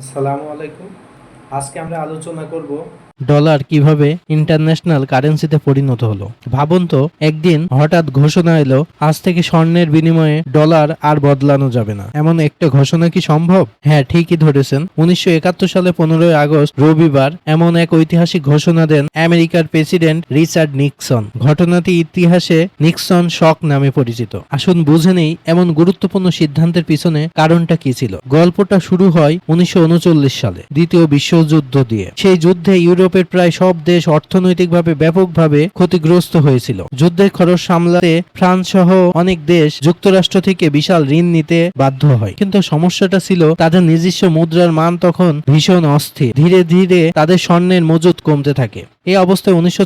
আসসালামু আলাইকুম। আজকে আমরা আলোচনা করব ডলার কীভাবে ইন্টারন্যাশনাল কারেন্সিতে পরিণত হলো? ভাবুন তো, একদিন হঠাৎ ঘোষণা এলো, আজ থেকে স্বর্ণের বিনিময়ে ডলার আর বদলানো যাবে না। এমন একটা ঘোষণা কি সম্ভব? হ্যাঁ ঠিকই ধরেছেন। উনিশশো একাত্তর সালে পনেরোই আগস্ট, রবিবার এমন এক ঐতিহাসিক ঘোষণা দেন আমেরিকার প্রেসিডেন্ট রিচার্ড নিক্সন। ঘটনাটি ইতিহাসে নিক্সন শক নামে পরিচিত। আসুন বুঝে নেই এমন গুরুত্বপূর্ণ সিদ্ধান্তের পিছনে কারণটা কি ছিল। গল্পটা শুরু হয় উনিশশো উনচল্লিশ সালে, দ্বিতীয় বিশ্বযুদ্ধ দিয়ে। সেই যুদ্ধে ইউরোপের প্রায় সব দেশ অর্থনৈতিকভাবে ব্যাপকভাবে ক্ষতিগ্রস্ত হয়েছিল। যুদ্ধের খরচ সামলাতে ফ্রান্স সহ অনেক দেশ যুক্তরাষ্ট্র থেকে বিশাল ঋণ নিতে বাধ্য হয়। কিন্তু সমস্যাটা ছিল, তাদের নিজস্ব মুদ্রার মান তখন ভীষণ অস্থির। ধীরে ধীরে তাদের স্বর্ণের মজুদ কমতে থাকে। এই অবস্থায় উনিশশো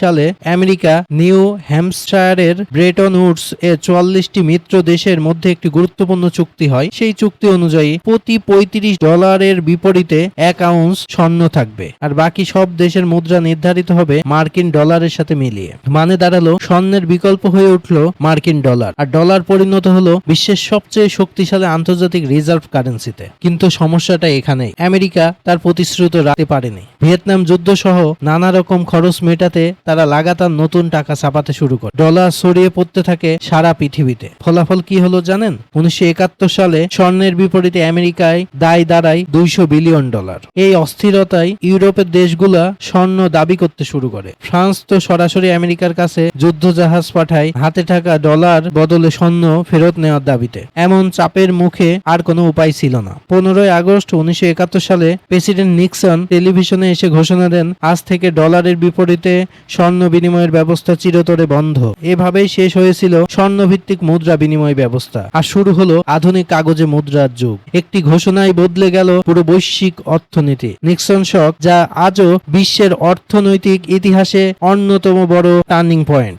সালে আমেরিকা নিউ হ্যাম্পশায়ারের ব্রেটন উডস এর চুয়াল্লিশটি মিত্র দেশের মধ্যে একটি গুরুত্বপূর্ণ চুক্তি হয়। সেই চুক্তি অনুযায়ী প্রতি পঁয়ত্রিশ ডলারের বিপরীতে এক আউন্স স্বর্ণ থাকবে। আর বাকি সব দেশের মুদ্রা নির্ধারিত হবে মার্কিন ডলারের সাথে মিলিয়ে। মানে দাঁড়াল, স্বর্ণের বিকল্প হয়ে উঠল মার্কিন ডলার। আর ডলার পরিণত হলো বিশ্বের সবচেয়ে শক্তিশালী আন্তর্জাতিক রিজার্ভ কারেন্সিতে। কিন্তু সমস্যাটা এখানেই। আমেরিকা তার প্রতিশ্রুত রাখতে পারেনি। ভিয়েতনাম যুদ্ধ সহ নানা রকম খরচ মেটাতে তারা লাগাতার নতুন টাকা ছাপাতে শুরু করে। ডলার ছড়িয়ে পড়তে থাকে সারা পৃথিবীতে। ফলাফল কি হলো জানেন? উনিশশো একাত্তর সালে স্বর্ণের বিপরীতে আমেরিকায় দায় দাঁড়ায় দুইশো বিলিয়ন ডলার। এই অস্থিরতায় ইউরোপের দেশগুলা স্বর্ণ দাবি করতে শুরু করে। ফ্রান্স তো সরাসরি আমেরিকার কাছে যুদ্ধ জাহাজ পাঠায়, হাতে থাকা ডলার বদলে স্বর্ণ ফেরত নেওয়ার দাবিতে। এমন চাপের মুখে আর কোনো উপায় ছিল না। পনেরোই আগস্ট উনিশশো একাত্তর সালে প্রেসিডেন্ট নিক্সন টেলিভিশনে এসে ঘোষণা দেন, আজ থেকে ডলারের বিপরীতে স্বর্ণ বিনিময়ের ব্যবস্থা চিরতরে বন্ধ। এভাবেই শেষ হয়েছিল স্বর্ণ ভিত্তিক মুদ্রা বিনিময় ব্যবস্থা। আর শুরু হলো আধুনিক কাগজে মুদ্রার যুগ। একটি ঘোষণায় বদলে গেল পুরো বৈশ্বিক অর্থনীতি। নিক্সন শক, যা আজও বিশ্বের অর্থনৈতিক ইতিহাসে অন্যতম বড় টার্নিং পয়েন্ট।